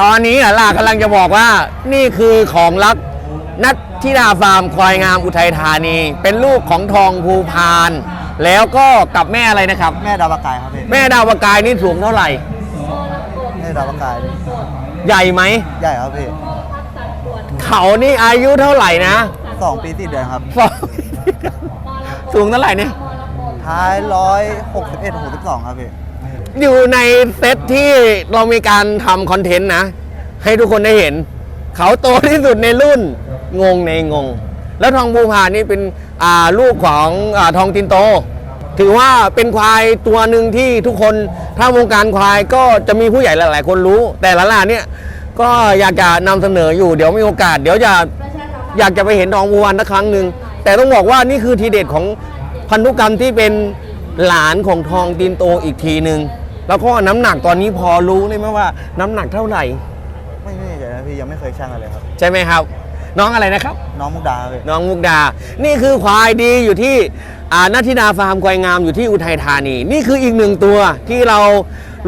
ตอนนี้หล่ากำลังจะบอกว่านี่คือของรักนัทธิดาฟาร์มควายงามอุทัยธานี เป็นลูกของทองภูพาน แล้วก็กับแม่อะไรนะครับ แม่ดาวกายครับพี่แม่ดาวกายนี่สูงเท่าไหร่ แม่ดาวกายใหญ่ไหม ใหญ่ครับพี่เขานี่อายุเท่าไหร่นะสองปีสี่เดือนครับ สองสูงเท่าไหร่เนี่ยท้ายร้อยหกสิบเอ็ดหกสิบสองครับพี่ อยู่ในเซตที่เรามีการทำคอนเทนต์นะ ให้ทุกคนได้เห็น เขาโตที่สุดในรุ่นงงในงง แล้วทองบูพานี่เป็นลูกของอทองตินโต ถือว่าเป็นควายตัวหนึ่งที่ทุกคนถ้าวงการควายก็จะมีผู้ใหญ่หลาย ๆ คนรู้ แต่ละล่าเนี่ยก็อยากจะนำเสนออยู่เดี๋ยวมีโอกาส เดี๋ยวจะอยากจะไปเห็นทองบูพานสักครั้งหนึ่งแต่ต้องบอกว่านี่คือทีเด็ดของพันธุกรรมที่เป็น หลานของทองตินโตอีกทีหนึ่งแล้วก็น้ำหนักตอนนี้พอรู้เลยไหมว่าน้ำหนักเท่าไหร่ ไม่แน่ใจนะพี่ยังไม่เคยช่างอะไรครับ ใช่ไหมครับ น้องอะไรนะครับ น้องมุกดาครับพี่น้องมุกดา นี่คือควายดีอยู่ที่อ่านาทิดาฟาร์มควายงามอยู่ที่อุทัยธานี นี่คืออีกหนึ่งตัวที่เรา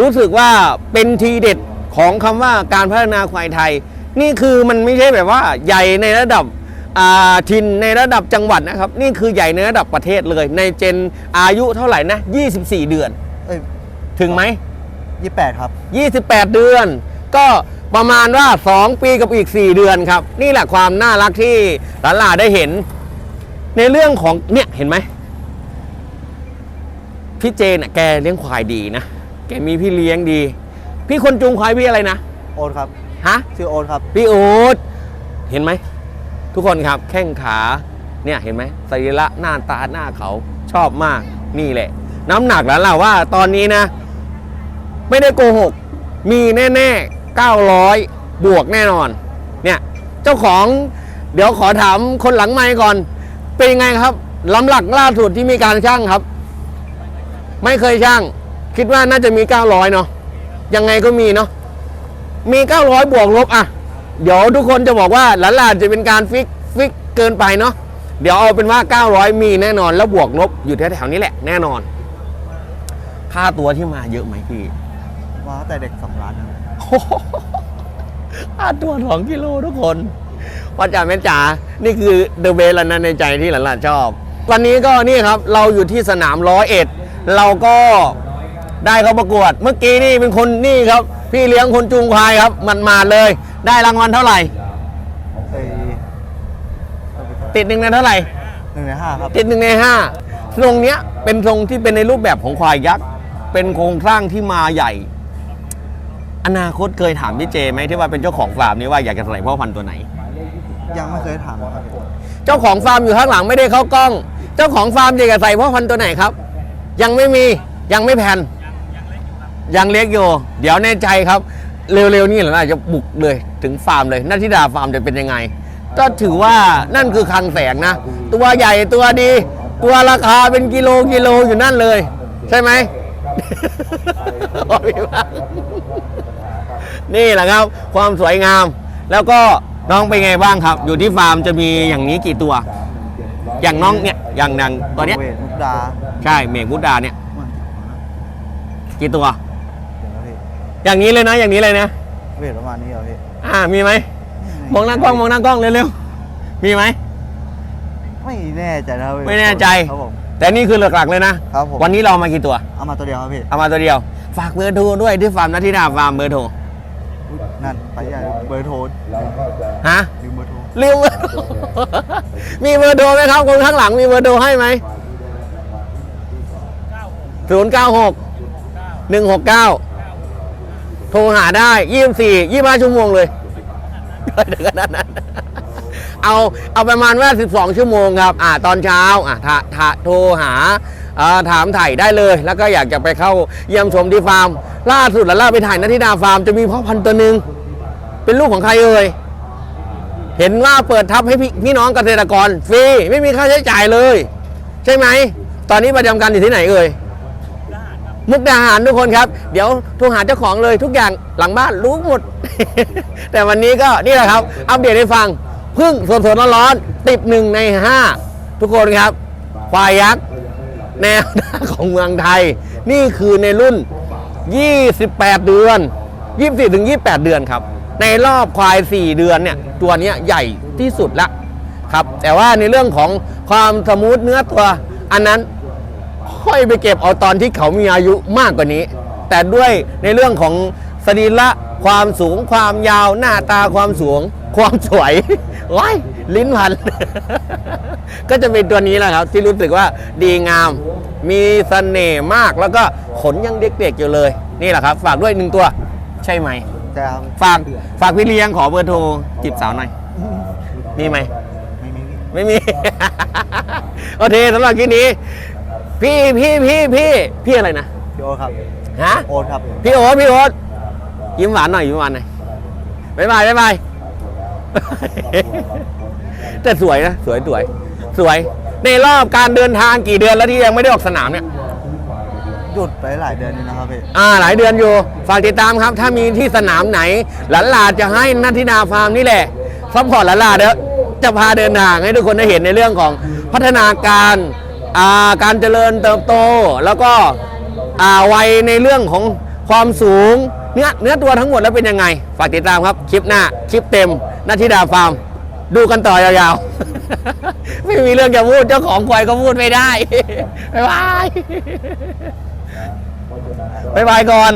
รู้สึกว่าเป็นทีเด็ดของคำว่าการพัฒนาควายไทย นี่คือมันไม่ใช่แบบว่าใหญ่ในระดับ อ่าถิ่นในระดับจังหวัดนะครับ นี่คือใหญ่ในระดับประเทศเลย ในเจนอายุเท่าไหร่นะ 24 เดือน เอ้ยถึงไหม ยี่แปดครับ 28 เดือน ก็ประมาณว่า 2 ปีกับอีก 4 เดือนครับ นี่แหละความน่ารักที่หลานๆได้เห็น ในเรื่องของเนี่ยเห็นไหมพี่เจนน่ะแกเลี้ยงควายดีนะ แกมีพี่เลี้ยงดี พี่คนจูงควายพี่อะไรนะ โอนครับ ฮะ ชื่อโอนครับ พี่โอ๊ตเห็นไหม ทุกคนครับแข้งขาเนี่ยเห็นไหมสรีระหน้าตาหน้าเขาชอบมากนี่แหละ น้ำหนักแล้วล่ะว่าตอนนี้นะ ไม่ได้โกหก มีแน่ๆ 900 บวกแน่นอน เนี่ย เจ้าของเดี๋ยวขอถามคนหลังไมค์ก่อน เป็นไงครับลำหลักล่าสุดที่มีการช่างครับ ไม่เคยช่าง คิดว่าน่าจะมี 900 เนาะยังไงก็มีเนาะมี 900 บวกลบอะ เดี๋ยวทุกคนจะบอกว่าหลานๆจะเป็นการฟิกฟิกเกินไปเนาะเดี๋ยวเอาเป็นว่า 900 มีแน่นอน แล้วบวกลบอยู่แถวๆนี้แหละแน่นอน ค่าตัวที่มาเยอะไหมพี่มาตั้งแต่เด็กสองล้านครับโอ้โหค่าตัวสองกิโลทุกคนพ่อจ๋าแม่จ๋านี่คือเดอะเวลนะในใจที่หลานๆชอบ วันนี้ก็นี่ครับเราอยู่ที่สนามร้อยเอ็ดเราก็ได้เขาประกวด เมื่อกี้นี่เป็นคนนี่ครับ พี่เลี้ยงคนจูงควายครับ มันมาเลย ได้รางวัลเท่าไหร่เอ้ยติดหนึ่งในเท่าไหร่ หนึ่งในห้าครับ ติดหนึ่งในห้าทรงเนี้ยเป็นทรงที่เป็นในรูปแบบของควายยักษ์เป็นโครงสร้างที่มาใหญ่ อนาคตเคยถามพี่เจไหมที่ว่าเป็นเจ้าของฟาร์มนี้ว่าอยากจะใส่พ่อพันธุ์ตัวไหน ยังไม่เคยถามครับพี่เจ้าของฟาร์มอยู่ข้างหลังไม่ได้เข้ากล้อง เจ้าของฟาร์มอยากจะใส่พ่อพันธุ์ตัวไหนครับ ยังไม่มียังไม่แผ่นยังเล็กอยู่ เดี๋ยวแน่ใจครับ เร็วๆนี่แหละอาจจะบุกเลยถึงฟาร์มเลยนาทิดาฟาร์มจะเป็นยังไง ก็ถือว่านั่นคือคลังแสงนะ ตัวใหญ่ตัวดี ตัวราคาเป็นกิโลกิโลอยู่นั่นเลย ใช่ไหม นี่แหละครับ ความสวยงาม แล้วก็น้องเป็นไงบ้างครับ อยู่ที่ฟาร์มจะมีอย่างนี้กี่ตัว อย่างน้องเนี่ยอย่างนางตัวเนี้ยเวทมุกดาใช่เมฆมุดดาเนี่ยมันกี่ตัวเดี๋ยวนะพี่ อย่างนี้เลยนะ อย่างนี้เลยนะเวทประมาณนี้เหรอพี่อ่ามีไหมมองหน้ากล้องมองหน้ากล้องเร็วๆมีไหมไม่แน่ใจนะครับพี่ไม่แน่ใจครับผมแต่นี่คือหลักๆเลยนะครับผมวันนี้เรามากี่ตัวเอามาตัวเดียวครับพี่เอามาตัวเดียว ฝากเบอร์โทรด้วยที่ฟาร์มนัทธิดาฟาร์มเบอร์โทรอุ๊ยนั่นไปใหญ่เบอร์โทรฮะลืมเบอร์โทรลืมเบอร์โทรมีเบอร์โทรไหมครับคนข้างหลังมีเบอร์โทรให้ไหมศูนย์เก้าหกหนึ่งหกเก้า โทรหาได้ยี่สิบสี่ยี่ห้าชั่วโมงเลยถึงขนาดนั้นเอาเอาประมาณว่า 12 ชั่วโมงครับ อ่าตอนเช้า อ่าถถโทรหาอ่าถามถ่ายได้เลย แล้วก็อยากจะไปเข้าเยี่ยมชมที่ฟาร์ม ล่าสุดแล้วล่าไปถ่ายนาทิดาฟาร์มจะมีพ่อพันธุ์ตัวหนึ่งเป็นลูกของใครเอ่ย เห็นว่าเปิดทับให้พี่พี่น้องเกษตรกรฟรีไม่มีค่าใช้จ่ายเลย ใช่ไหม ตอนนี้ประจำการอยู่ที่ไหนเอ่ย มุกดาหารทุกคนครับ เดี๋ยวโทรหาเจ้าของเลยทุกอย่างหลังบ้านรู้หมด แต่วันนี้ก็นี่แหละครับ อัปเดตให้ฟังพึ่งสดๆร้อนๆติดหนึ่งในห้าทุกคนครับ ควายยักษ์แนวหน้าของเมืองไทย นี่คือในรุ่น 28 เดือน 24ถึง28 เดือนครับ ในรอบควาย 4 เดือนเนี่ย ตัวนี้ใหญ่ที่สุดละครับ แต่ว่าในเรื่องของความสมูทเนื้อตัว อันนั้น ค่อยไปเก็บเอาตอนที่เขามีอายุมากกว่านี้ แต่ด้วยในเรื่องของสรีระความสูงความยาวหน้าตาความสูง ความสวยว้ายลิ้นพัน ก็จะเป็นตัวนี้แหละครับ ที่รู้สึกว่าดีงาม มีเสน่ห์มากแล้วก็ขนยังเด็กๆอยู่เลย นี่แหละครับ ฝากด้วยหนึ่งตัว ใช่ไหม ใช่ครับฝากฝากพี่เลี้ยงขอเบอร์โทรจีบสาวหน่อย มีไหม ไม่มีพี่ไม่มี โอเคสำหรับคลิปนี้ พี่พี่พี่พี่พี่อะไรนะพี่โอ๊ตครับฮะโอ๊ตครับพี่โอ๊ตพี่โอ๊ตยิ้มหวานหน่อยยิ้มหวานหน่อยบ๊ายบายบ๊ายบายแต่สวยนะสวยสวยสวย ในรอบการเดินทางกี่เดือนแล้วที่ยังไม่ได้ออกสนามเนี่ยหยุดไปหลายเดือนนี่นะครับพี่อ่าหลายเดือนอยู่ฝากติดตามครับ ถ้ามีที่สนามไหน หลานลาจะให้นัทธิดาฟาร์มนี่แหละซัพพอร์ตหลานลาเด้อจะพาเดินทางให้ทุกคนได้เห็นในเรื่องของพัฒนาการอ่า การเจริญเติบโต แล้วก็วัยในเรื่องของความสูงเนื้อเนื้อตัวทั้งหมดแล้วเป็นยังไง ฝากติดตามครับ คลิปหน้า คลิปเต็มนัทธิดาฟาร์ม ดูกันต่อยาวๆ ไม่มีเรื่องจะพูด เจ้าของควายก็พูดไม่ได้ บ๊ายบาย บ๊ายบายก่อน